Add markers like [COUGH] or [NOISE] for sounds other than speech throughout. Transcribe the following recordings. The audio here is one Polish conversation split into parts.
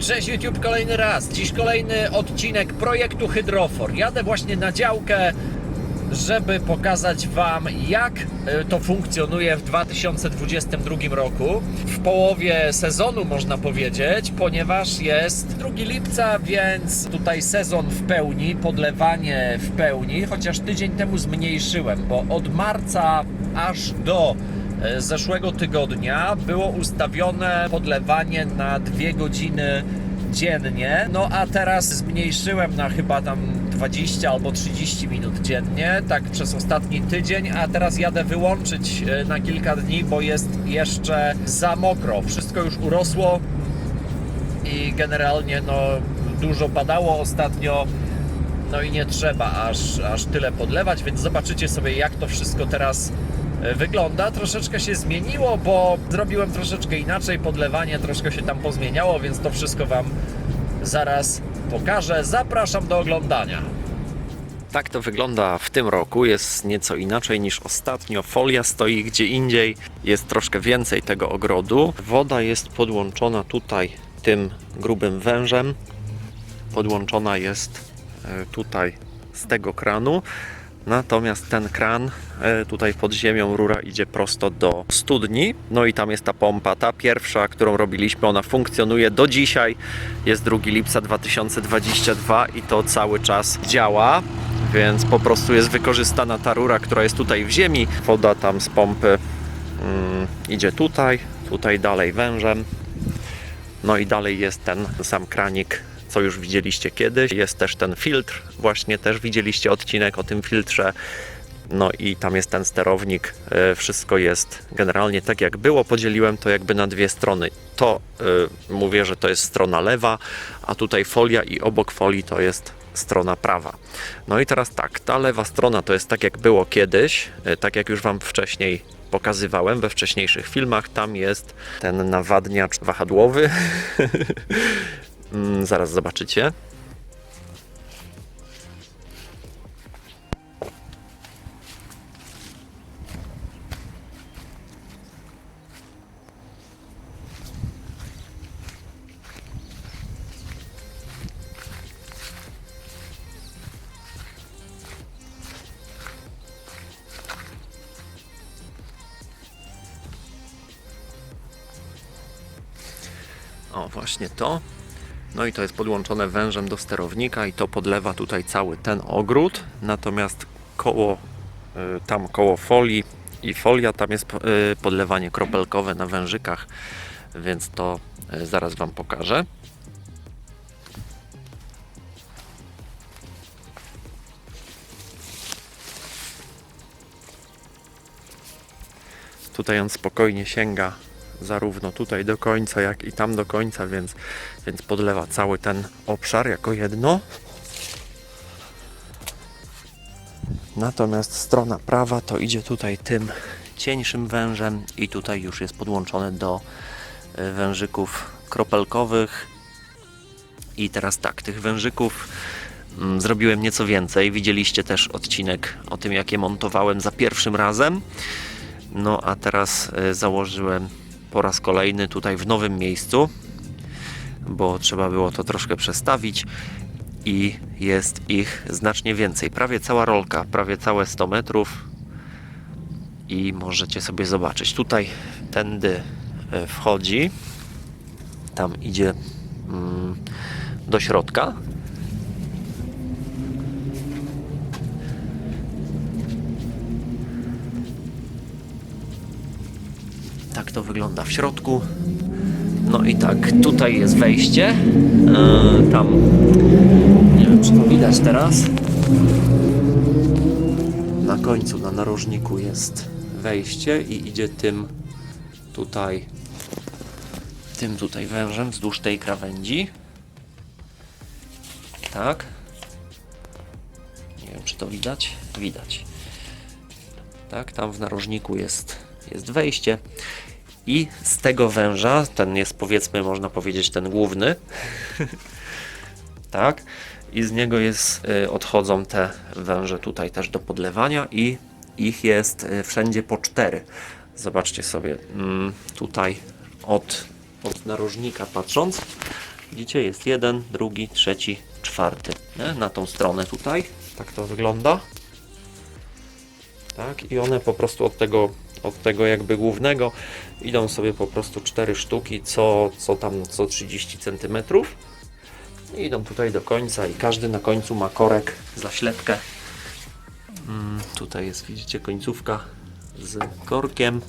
Cześć YouTube, kolejny raz. Dziś kolejny odcinek projektu Hydrofor. Jadę właśnie na działkę, żeby pokazać Wam, jak e, to funkcjonuje w 2022 roku. W połowie sezonu, można powiedzieć, ponieważ jest 2 lipca, więc tutaj sezon w pełni, podlewanie w pełni, chociaż tydzień temu zmniejszyłem, bo od marca aż do e, zeszłego tygodnia było ustawione podlewanie na dwie godziny dziennie, no a teraz zmniejszyłem na chyba tam 20 albo 30 minut dziennie, tak przez ostatni tydzień, a teraz jadę wyłączyć e, na kilka dni, bo jest jeszcze za mokro. Wszystko już urosło i generalnie no dużo padało ostatnio. No i nie trzeba aż, aż tyle podlewać, więc zobaczycie sobie jak to wszystko teraz wygląda. Troszeczkę się zmieniło, bo zrobiłem troszeczkę inaczej podlewanie, troszkę się tam pozmieniało, więc to wszystko Wam zaraz pokażę. Zapraszam do oglądania. Tak to wygląda w tym roku. Jest nieco inaczej niż ostatnio. Folia stoi gdzie indziej. Jest troszkę więcej tego ogrodu. Woda jest podłączona tutaj tym grubym wężem. Podłączona jest e, tutaj z tego kranu. Natomiast ten kran e, tutaj pod ziemią rura idzie prosto do studni. No i tam jest ta pompa, ta pierwsza, którą robiliśmy, ona funkcjonuje do dzisiaj. Jest 2 lipca 2022 i to cały czas działa, więc po prostu jest wykorzystana ta rura, która jest tutaj w ziemi. Woda tam z pompy mm, idzie tutaj, tutaj dalej wężem. No i dalej jest ten sam kranik, co już widzieliście kiedyś. Jest też ten filtr, właśnie też widzieliście odcinek o tym filtrze. No i tam jest ten sterownik. E, Wszystko jest generalnie tak jak było. Podzieliłem to jakby na dwie strony. To y, mówię, że to jest strona lewa, a tutaj folia i obok folii to jest strona prawa. No i teraz tak, ta lewa strona to jest tak jak było kiedyś, e, tak jak już Wam wcześniej pokazywałem we wcześniejszych filmach. Tam jest ten nawadniacz wahadłowy. [LAUGHS] Mm, Zaraz zobaczycie. O, właśnie to. No i to jest podłączone wężem do sterownika i to podlewa tutaj cały ten ogród. Natomiast koło, y, tam koło folii i folia, tam jest y, podlewanie kropelkowe na wężykach, więc to y, zaraz Wam pokażę. Tutaj on spokojnie sięga zarówno tutaj do końca, jak i tam do końca, więc, więc podlewa cały ten obszar jako jedno. Natomiast strona prawa to idzie tutaj tym cieńszym wężem i tutaj już jest podłączone do e, wężyków kropelkowych. I teraz tak, tych wężyków mm, zrobiłem nieco więcej. Widzieliście też odcinek o tym, jak je montowałem za pierwszym razem. No a teraz e, założyłem po raz kolejny tutaj w nowym miejscu, bo trzeba było to troszkę przestawić i jest ich znacznie więcej. Prawie cała rolka, prawie całe 100 metrów i możecie sobie zobaczyć. Tutaj tędy e, wchodzi, tam idzie mm, do środka. Tak to wygląda w środku. No i tak, tutaj jest wejście. E, tam nie wiem, czy to widać teraz. Na końcu, na narożniku jest wejście i idzie tym tutaj tym tutaj wężem wzdłuż tej krawędzi. Tak. Nie wiem, czy to widać. Widać. Tak, tam w narożniku jest, jest wejście. I z tego węża, ten jest powiedzmy, można powiedzieć, ten główny, [LAUGHS] tak, i z niego jest, y, odchodzą te węże tutaj też do podlewania i ich jest y, wszędzie po cztery. Zobaczcie sobie mm, tutaj od, od narożnika patrząc, Widzicie, jest jeden, drugi, trzeci, czwarty. Nie? Na tą stronę tutaj. Tak to wygląda. Tak, i one po prostu od tego, od tego jakby głównego idą sobie po prostu cztery sztuki, co, co tam, co 30 cm. I idą tutaj do końca i każdy na końcu ma korek, zaślepkę. Mm, tutaj jest, widzicie, końcówka z korkiem.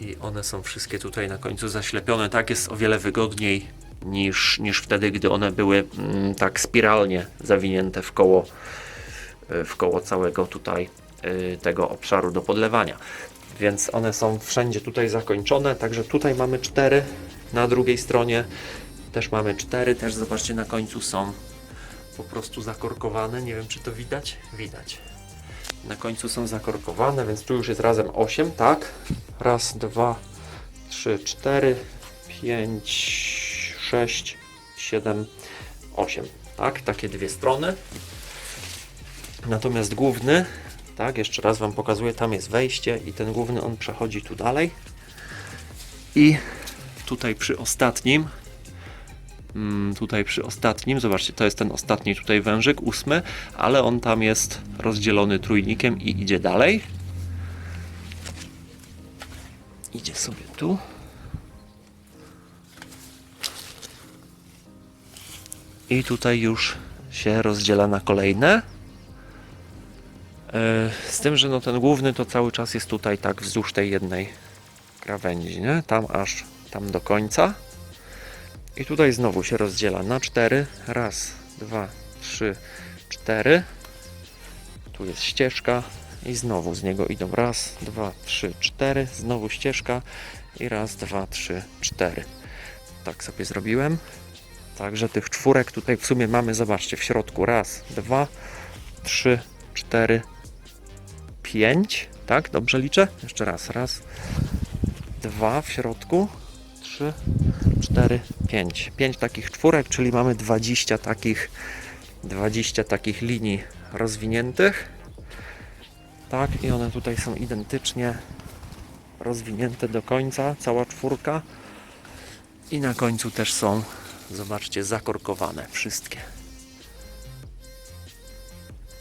I one są wszystkie tutaj na końcu zaślepione. Tak jest o wiele wygodniej niż, niż wtedy, gdy one były mm, tak spiralnie zawinięte w koło, w koło całego tutaj tego obszaru do podlewania. Więc one są wszędzie tutaj zakończone. Także tutaj mamy cztery, na drugiej stronie też mamy cztery. Też zobaczcie, na końcu są po prostu zakorkowane. Nie wiem, czy to widać? Widać. Na końcu są zakorkowane, więc tu już jest razem 8, tak? Raz, dwa, trzy, cztery, pięć, sześć, siedem, osiem. Tak, takie dwie strony. Natomiast główny, tak, jeszcze raz Wam pokazuję, tam jest wejście i ten główny on przechodzi tu dalej. I tutaj przy ostatnim, mm, tutaj przy ostatnim, zobaczcie, to jest ten ostatni tutaj wężyk, ósmy, ale on tam jest rozdzielony trójnikiem i idzie dalej. Idzie sobie tu. I tutaj już się rozdziela na kolejne. E, Z tym, że no ten główny to cały czas jest tutaj tak wzdłuż tej jednej krawędzi, nie? Tam aż tam do końca. I tutaj znowu się rozdziela na cztery. Raz, dwa, trzy, cztery. Tu jest ścieżka i znowu z niego idą raz, dwa, trzy, cztery. Znowu ścieżka i raz, dwa, trzy, cztery. Tak sobie zrobiłem. Także tych czwórek tutaj w sumie mamy, zobaczcie, w środku raz, dwa, trzy, cztery, pięć. Tak, dobrze liczę? Jeszcze raz, raz, dwa w środku, trzy, cztery, pięć. Pięć takich czwórek, czyli mamy 20 takich, 20 takich linii rozwiniętych. Tak, i one tutaj są identycznie rozwinięte do końca, cała czwórka. I na końcu też są, zobaczcie, zakorkowane wszystkie.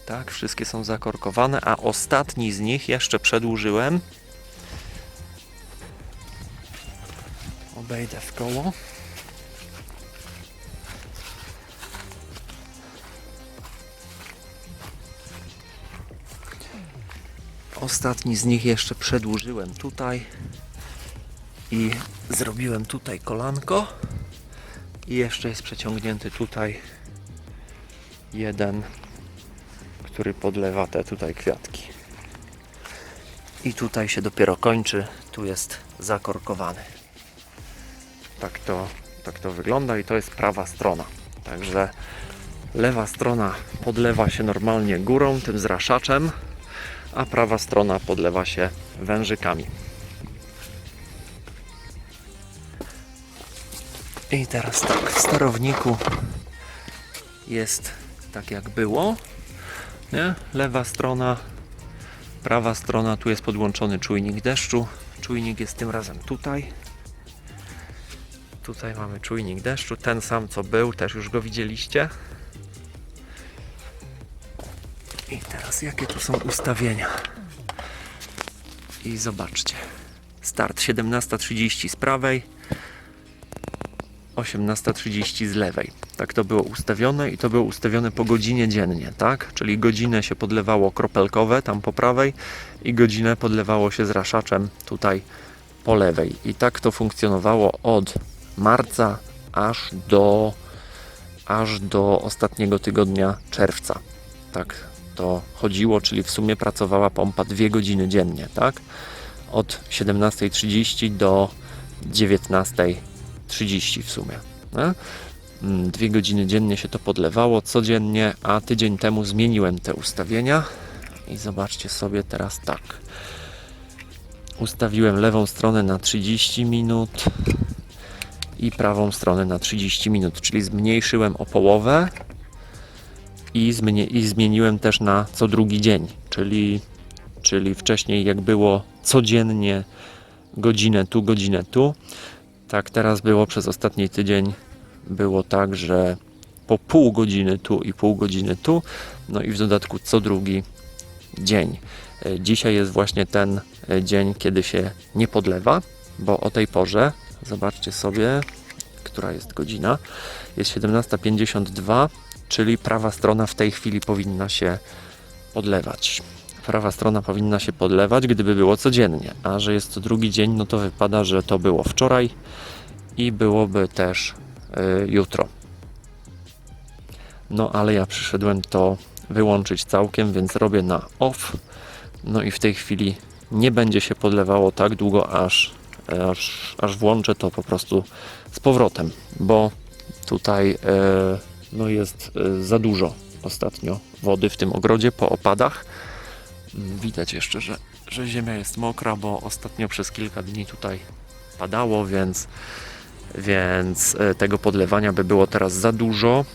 Tak, wszystkie są zakorkowane, a ostatni z nich jeszcze przedłużyłem. Obejdę w koło. Ostatni z nich jeszcze przedłużyłem tutaj i zrobiłem tutaj kolanko. I jeszcze jest przeciągnięty tutaj jeden, który podlewa te tutaj kwiatki. I tutaj się dopiero kończy, tu jest zakorkowany. Tak to, tak to wygląda i to jest prawa strona. Także lewa strona podlewa się normalnie górą, tym zraszaczem, a prawa strona podlewa się wężykami. I teraz tak, w sterowniku jest tak jak było. Nie? Lewa strona, prawa strona, tu jest podłączony czujnik deszczu. Czujnik jest tym razem tutaj. Tutaj mamy czujnik deszczu, ten sam co był, też już go widzieliście. I teraz jakie tu są ustawienia? I zobaczcie. Start 17.30 z prawej, 18.30 z lewej. Tak to było ustawione i to było ustawione po godzinie dziennie, tak? Czyli godzinę się podlewało kropelkowe tam po prawej i godzinę podlewało się zraszaczem tutaj po lewej. I tak to funkcjonowało od marca aż do aż do ostatniego tygodnia czerwca. Tak to chodziło, czyli w sumie pracowała pompa dwie godziny dziennie, tak? Od 17.30 do 19.30 w sumie. Nie? Mm, Dwie godziny dziennie się to podlewało codziennie, a tydzień temu zmieniłem te ustawienia i zobaczcie sobie teraz tak. Ustawiłem lewą stronę na 30 minut i prawą stronę na 30 minut, czyli zmniejszyłem o połowę i, i zmieniłem też na co drugi dzień, czyli, czyli wcześniej jak było codziennie godzinę tu, godzinę tu, tak teraz było przez ostatni tydzień było tak, że po pół godziny tu i pół godziny tu, no i w dodatku co drugi dzień. E, Dzisiaj jest właśnie ten e, dzień, kiedy się nie podlewa, bo o tej porze, zobaczcie sobie, która jest godzina, jest 17.52, czyli prawa strona w tej chwili powinna się podlewać. Prawa strona powinna się podlewać, gdyby było codziennie, a że jest to drugi dzień, no to wypada, że to było wczoraj i byłoby też y, jutro. No ale ja przyszedłem to wyłączyć całkiem, więc robię na off. No i w tej chwili nie będzie się podlewało tak długo, aż, aż, aż włączę to po prostu z powrotem, bo tutaj e, no jest e, za dużo ostatnio wody w tym ogrodzie po opadach. Widać jeszcze, że, że ziemia jest mokra, bo ostatnio przez kilka dni tutaj padało, więc, więc e, tego podlewania by było teraz za dużo.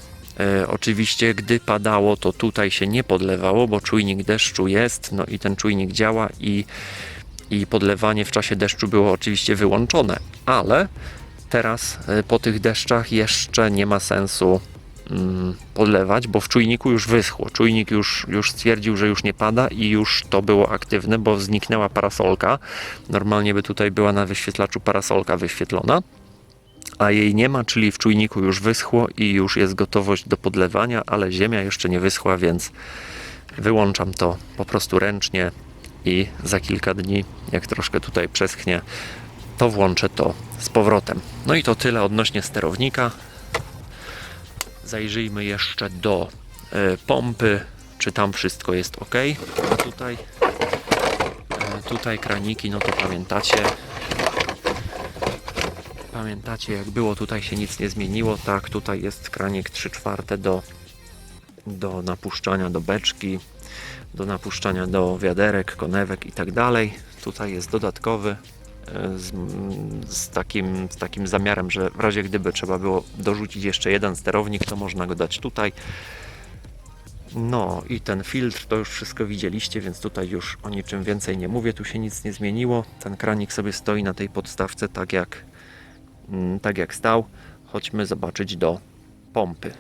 E, oczywiście, gdy padało, to tutaj się nie podlewało, bo czujnik deszczu jest, no i ten czujnik działa i, i podlewanie w czasie deszczu było oczywiście wyłączone, ale teraz e, po tych deszczach jeszcze nie ma sensu podlewać, bo w czujniku już wyschło. Czujnik już, już stwierdził, że już nie pada i już to było aktywne, bo zniknęła parasolka. Normalnie by tutaj była na wyświetlaczu parasolka wyświetlona, a jej nie ma, czyli w czujniku już wyschło i już jest gotowość do podlewania, ale ziemia jeszcze nie wyschła, więc wyłączam to po prostu ręcznie i za kilka dni, jak troszkę tutaj przeschnie, to włączę to z powrotem. No i to tyle odnośnie sterownika. Zajrzyjmy jeszcze do e, pompy, czy tam wszystko jest ok. A tutaj, e, tutaj kraniki, no to pamiętacie. Pamiętacie, jak było, tutaj się nic nie zmieniło. Tak, tutaj jest kranik 3 czwarte do, do napuszczania do beczki, do napuszczania do wiaderek, konewek i tak dalej. Tutaj jest dodatkowy z, z, takim, z takim zamiarem, że w razie gdyby trzeba było dorzucić jeszcze jeden sterownik, to można go dać tutaj. No i ten filtr to już wszystko widzieliście, więc tutaj już o niczym więcej nie mówię, tu się nic nie zmieniło. Ten kranik sobie stoi na tej podstawce tak jak, mm, tak jak stał. Chodźmy zobaczyć do pompy.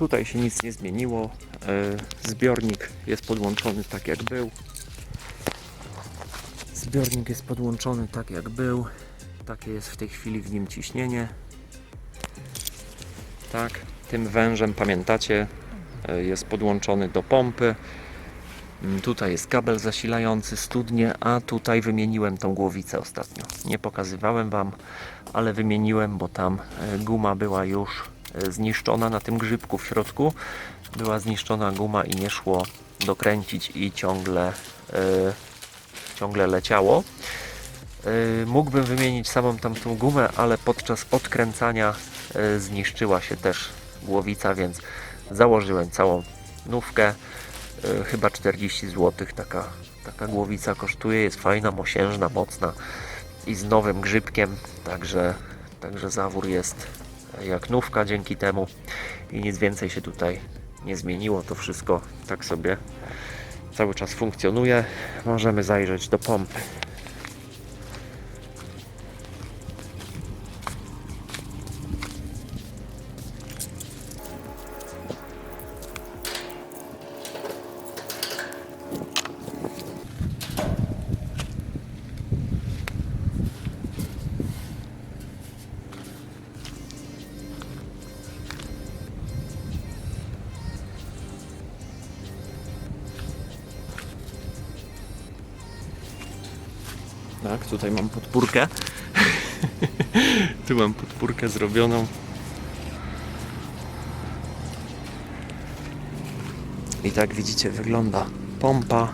Tutaj się nic nie zmieniło. E, Zbiornik jest podłączony tak jak był. Zbiornik jest podłączony tak jak był. Takie jest w tej chwili w nim ciśnienie. Tak, tym wężem pamiętacie e, jest podłączony do pompy. Mm, Tutaj jest kabel zasilający studnie, a tutaj wymieniłem tą głowicę ostatnio. Nie pokazywałem Wam, ale wymieniłem, bo tam e, guma była już zniszczona na tym grzybku w środku. Była zniszczona guma i nie szło dokręcić i ciągle, e, ciągle leciało. E, Mógłbym wymienić samą tamtą gumę, ale podczas odkręcania e, zniszczyła się też głowica, więc założyłem całą nówkę. E, Chyba 40 zł taka, taka głowica kosztuje. Jest fajna, mosiężna, mocna i z nowym grzybkiem, także, także zawór jest jak nówka dzięki temu i nic więcej się tutaj nie zmieniło. To wszystko tak sobie cały czas funkcjonuje. Możemy zajrzeć do pompy. Tak, tutaj mam podpórkę. [LAUGHS] tu mam podpórkę zrobioną. I tak widzicie wygląda pompa.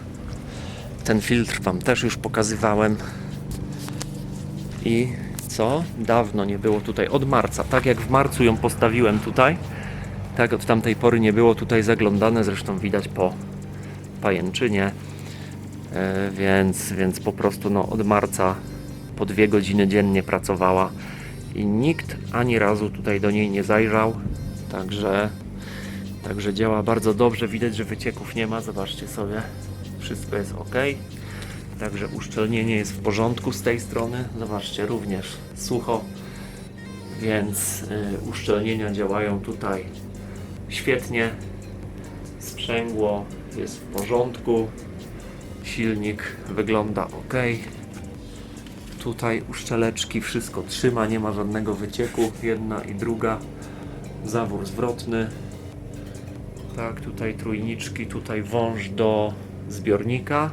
Ten filtr Wam też już pokazywałem. I co? Dawno nie było tutaj, od marca. Tak jak w marcu ją postawiłem tutaj, tak od tamtej pory nie było tutaj zaglądane. Zresztą widać po pajęczynie. E, więc, więc po prostu no, od marca po dwie godziny dziennie pracowała i nikt ani razu tutaj do niej nie zajrzał. Także, także działa bardzo dobrze. Widać, że wycieków nie ma. Zobaczcie sobie, wszystko jest ok. Także uszczelnienie jest w porządku z tej strony. Zobaczcie, również sucho, więc y, uszczelnienia działają tutaj świetnie. Sprzęgło jest w porządku. Silnik wygląda ok. Tutaj uszczeleczki wszystko trzyma, nie ma żadnego wycieku. Jedna i druga. Zawór zwrotny. Tak, tutaj trójniczki, tutaj wąż do zbiornika.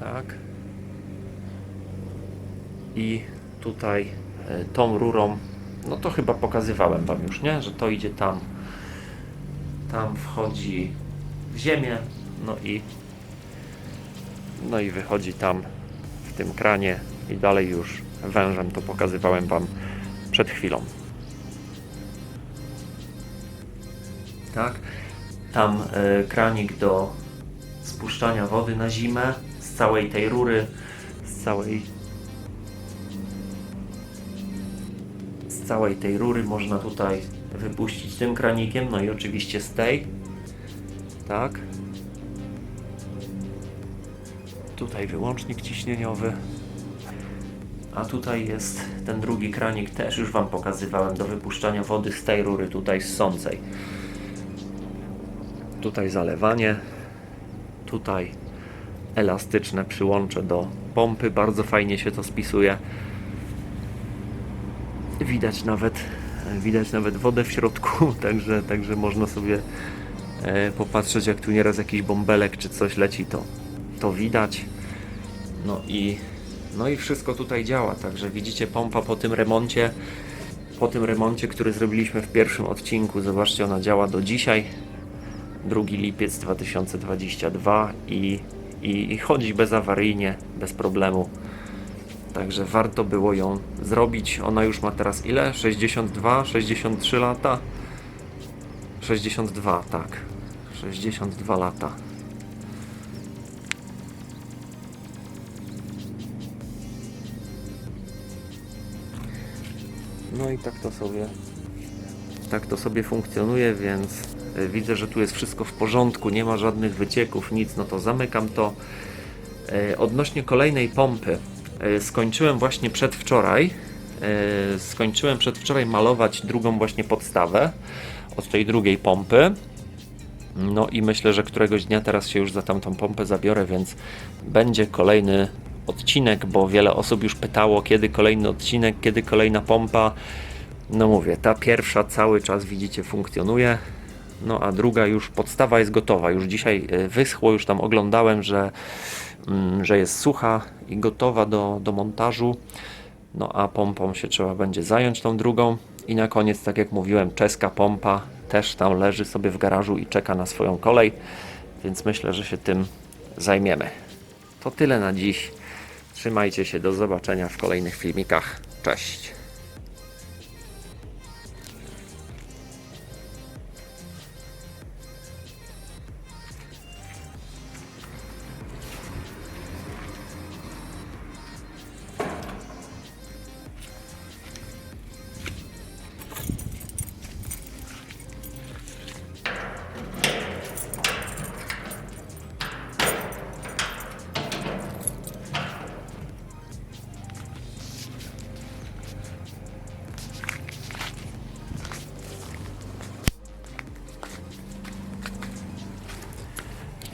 Tak. I tutaj e, tą rurą, no to chyba pokazywałem Wam już, nie? Że to idzie tam. Tam wchodzi w ziemię, no i no i wychodzi tam w tym kranie i dalej już wężem to pokazywałem Wam przed chwilą. Tak, tam e, kranik do spuszczania wody na zimę z całej tej rury, z całej z całej tej rury można tutaj wypuścić tym kranikiem, no i oczywiście z tej. Tak. Tutaj wyłącznik ciśnieniowy. A tutaj jest ten drugi kranik, też już Wam pokazywałem, do wypuszczania wody z tej rury tutaj ssącej. Tutaj zalewanie. Tutaj elastyczne przyłącze do pompy. Bardzo fajnie się to spisuje. Widać nawet, widać nawet wodę w środku, [LAUGHS] także, także można sobie e, popatrzeć, jak tu nieraz jakiś bąbelek czy coś leci, to, to widać. No i, no i wszystko tutaj działa, także widzicie pompa po tym remoncie, po tym remoncie, który zrobiliśmy w pierwszym odcinku, zobaczcie, ona działa do dzisiaj, 2 lipiec 2022 i, i, i chodzi bezawaryjnie, bez problemu. Także warto było ją zrobić. Ona już ma teraz ile? 62, 63 lata? 62, tak. 62 lata. No i tak to sobie tak to sobie funkcjonuje, więc y, widzę, że tu jest wszystko w porządku, nie ma żadnych wycieków, nic, no to zamykam to. E, Odnośnie kolejnej pompy, e, skończyłem właśnie przedwczoraj, e, skończyłem przedwczoraj malować drugą właśnie podstawę od tej drugiej pompy. No i myślę, że któregoś dnia teraz się już za tamtą pompę zabiorę, więc będzie kolejny odcinek, bo wiele osób już pytało, kiedy kolejny odcinek, kiedy kolejna pompa. No mówię, ta pierwsza cały czas widzicie funkcjonuje. No a druga już podstawa jest gotowa. Już dzisiaj e, wyschło, już tam oglądałem, że, mm, że jest sucha i gotowa do, do montażu. No a pompą się trzeba będzie zająć tą drugą. I na koniec, tak jak mówiłem, czeska pompa też tam leży sobie w garażu i czeka na swoją kolej. Więc myślę, że się tym zajmiemy. To tyle na dziś. Trzymajcie się, do zobaczenia w kolejnych filmikach. Cześć.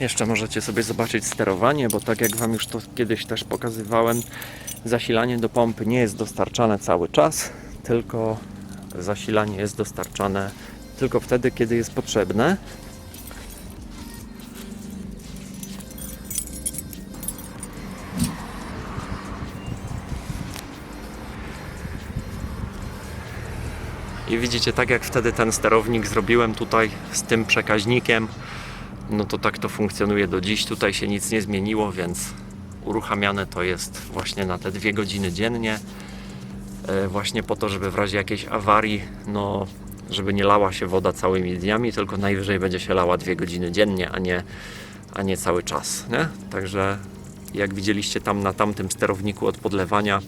Jeszcze możecie sobie zobaczyć sterowanie, bo tak jak Wam już to kiedyś też pokazywałem, zasilanie do pompy nie jest dostarczane cały czas, tylko zasilanie jest dostarczane tylko wtedy, kiedy jest potrzebne. I widzicie, tak jak wtedy ten sterownik zrobiłem tutaj z tym przekaźnikiem, no to tak to funkcjonuje do dziś. Tutaj się nic nie zmieniło, więc uruchamiane to jest właśnie na te dwie godziny dziennie. E, Właśnie po to, żeby w razie jakiejś awarii, no, żeby nie lała się woda całymi dniami, tylko najwyżej będzie się lała dwie godziny dziennie, a nie, a nie cały czas. Nie? Także jak widzieliście tam na tamtym sterowniku od podlewania,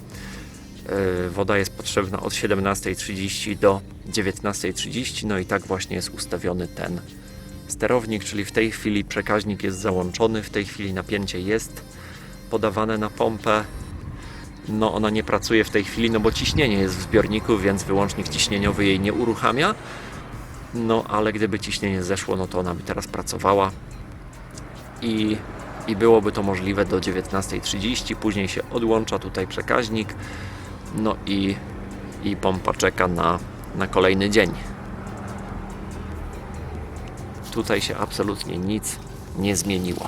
e, woda jest potrzebna od 17.30 do 19.30, no i tak właśnie jest ustawiony ten sterownik, czyli w tej chwili przekaźnik jest załączony, w tej chwili napięcie jest podawane na pompę. No ona nie pracuje w tej chwili, no bo ciśnienie jest w zbiorniku, więc wyłącznik ciśnieniowy jej nie uruchamia. No ale gdyby ciśnienie zeszło, no to ona by teraz pracowała i, i byłoby to możliwe do 19.30. Później się odłącza tutaj przekaźnik, no i, i pompa czeka na, na kolejny dzień. Tutaj się absolutnie nic nie zmieniło.